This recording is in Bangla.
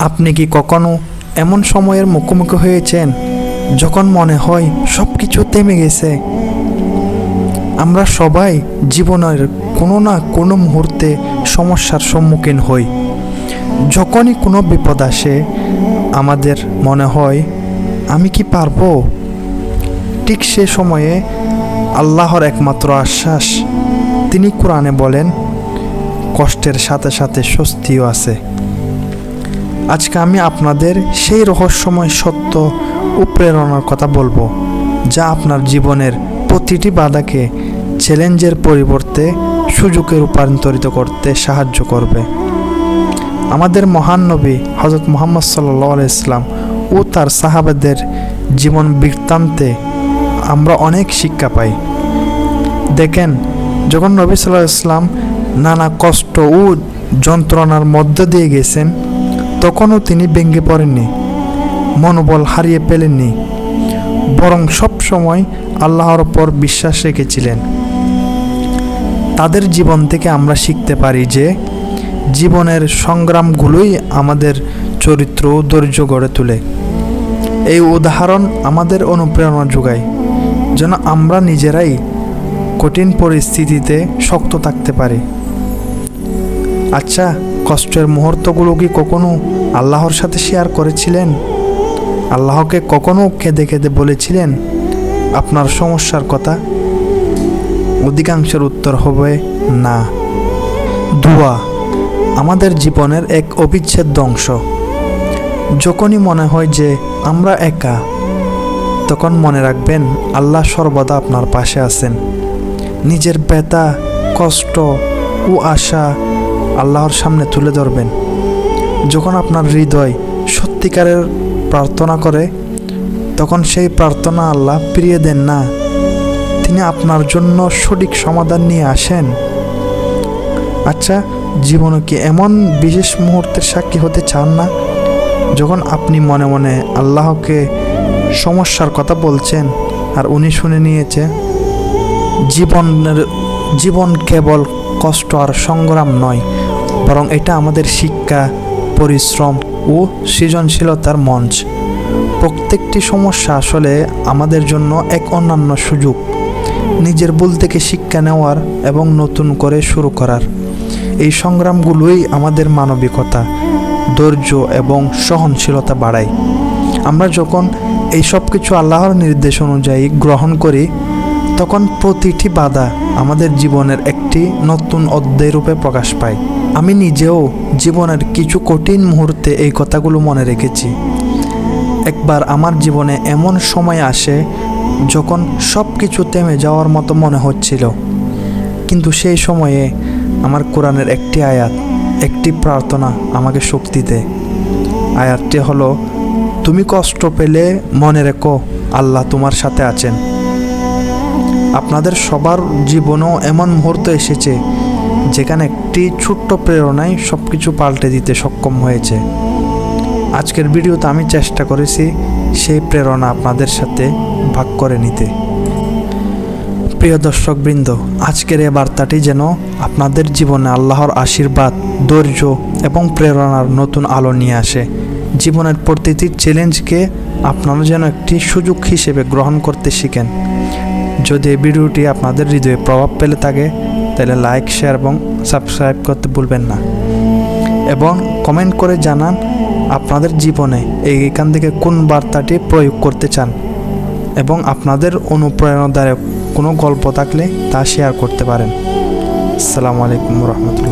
আপনি কি কখনো এমন সময়ের মুখোমুখি হয়েছেন যখন মনে হয় সব কিছু থেমে গেছে? আমরা সবাই জীবনের কোনো না কোনো মুহূর্তে সমস্যার সম্মুখীন হই। যখনই কোনো বিপদ আসে, আমাদের মনে হয়, আমি কি পারব? ঠিক সে সময়ে আল্লাহর একমাত্র আশ্বাস, তিনি কোরআনে বলেন, কষ্টের সাথে সাথে স্বস্তিও আছে। আজকে আমি আপনাদের সেই রহস্যময় সত্য ও প্রেরণার কথা বলব, যা আপনার জীবনের প্রতিটি বাধাকে চ্যালেঞ্জের পরিবর্তে সুযোগে রূপান্তরিত করতে সাহায্য করবে। আমাদের মহান নবী হজরত মোহাম্মদ সাল্লাহ ইসলাম ও তার সাহাবাদের জীবন বৃত্তান্তে আমরা অনেক শিক্ষা পাই। দেখেন, যখন নবী সাল্লাহ ইসলাম নানা কষ্ট ও যন্ত্রণার মধ্য দিয়ে গেছেন তখনও তিনি ভেঙে পড়েননি, মনোবল হারিয়ে পেলেননি বরং সব সময় আল্লাহর ওপর বিশ্বাস রেখেছিলেন। তাদের জীবন থেকে আমরা শিখতে পারি যে, জীবনের সংগ্রামগুলোই আমাদের চরিত্র ও ধৈর্য গড়ে তোলে। এই উদাহরণ আমাদের অনুপ্রেরণা যোগায়, যেন আমরা নিজেরাই কঠিন পরিস্থিতিতে শক্ত থাকতে পারি। আচ্ছা কষ্টের মুহূর্তগুলো কি কখনো আল্লাহর সাথে শেয়ার করেছিলেন? আল্লাহকে কখনো কেঁদে কেঁদে বলেছিলেন, আপনার সমস্যার কথা? অধিকাংশের উত্তর হবে, না। দোয়া আমাদের জীবনের এক অবিচ্ছেদ্য অংশ। যখনই মনে হয় যে আমরা একা, তখন মনে রাখবেন, আল্লাহ সর্বদা আপনার পাশে আছেন। নিজের ব্যথা, কষ্ট ও আশা আল্লাহর সামনে তুলে ধরবেন। যখন আপনার হৃদয় সত্যিকারের প্রার্থনা করে, তখন সেই প্রার্থনা আল্লাহ ফিরিয়ে দেন না। তিনি আপনার জন্য সঠিক সমাধান নিয়ে আসেন। আচ্ছা জীবনে কি এমন বিশেষ মুহূর্তের সাক্ষী হতে চান না? যখন আপনি মনে মনে আল্লাহকে সমস্যার কথা বলছেন আর উনি শুনে নিয়েছে, জীবনের, জীবন কেবল কষ্ট আর সংগ্রাম নয় বরং এটা আমাদের শিক্ষা, পরিশ্রম ও সৃজনশীলতার মঞ্চ। প্রত্যেকটি সমস্যা আসলে আমাদের জন্য এক অন্যান্য সুযোগ, নিজের ভুল থেকে শিক্ষা নেওয়ার এবং নতুন করে শুরু করার। এই সংগ্রামগুলোই আমাদের মানবিকতা, ধৈর্য এবং সহনশীলতা বাড়ায়। আমরা যখন এই সব কিছু আল্লাহর নির্দেশ অনুযায়ী গ্রহণ করি, তখন প্রতিটি বাধা আমাদের জীবনের একটি নতুন অধ্যায় রূপে প্রকাশ পায়। আমি নিজেও জীবনের কিছু কঠিন মুহূর্তে এই কথাগুলো মনে রেখেছি। একবার আমার জীবনে এমন সময় আসে যখন সব কিছু থেমে যাওয়ার মতো মনে হচ্ছিল। কিন্তু সেই সময়ে আমার কোরআনের একটি আয়াত, একটি প্রার্থনা আমাকে শক্তি দেয়। আয়াতটি হলো, তুমি কষ্ট পেলে মনে রেখো, আল্লাহ তোমার সাথে আছেন। আপনাদের সবার জীবনেও এমন মুহূর্ত এসেছে যেখানে একটি ছোট্ট প্রেরণায় সব কিছু পাল্টে দিতে সক্ষম হয়েছে। আজকের ভিডিওতে আমি চেষ্টা করেছি সেই প্রেরণা আপনাদের সাথে ভাগ করে নিতে। প্রিয় দর্শকবৃন্দ, আজকের এই বার্তাটি যেন আপনাদের জীবনে আল্লাহর আশীর্বাদ, ধৈর্য এবং প্রেরণার নতুন আলো নিয়ে আসে। জীবনের প্রতিটি চ্যালেঞ্জকে আপনারা যেন একটি সুযোগ হিসেবে গ্রহণ করতে শিখেন। যদি এই ভিডিওটি আপনাদের হৃদয়ে প্রভাব পেলে থাকে তাহলে লাইক শেয়ার এবং সাবস্ক্রাইব করতে ভুলবেন না। এবং কমেন্ট করে জানান আপনাদের জীবনে এইখান থেকে কোন বার্তাটি প্রয়োগ করতে চান এবং আপনাদের অনুপ্রেরণাদায়ক কোনো গল্প থাকলে তা শেয়ার করতে পারেন। আসসালামু আলাইকুম রহমতুল্লাহ।